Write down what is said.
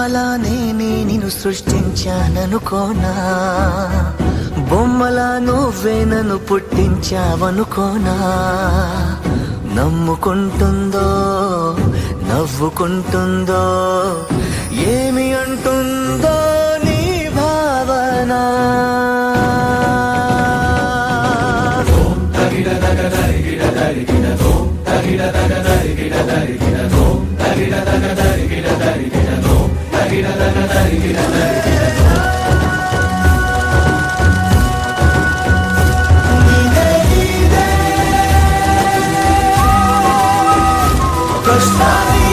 అమ్మలానే నిన్ను సృష్టించాననుకోనా బొమ్మలా నువ్వే నన్ను పుట్టించావనుకోనా నమ్ముకుంటుందో నవ్వుకుంటుందో ఏమి అంటుందో నీ భావన తగిడ Stop me.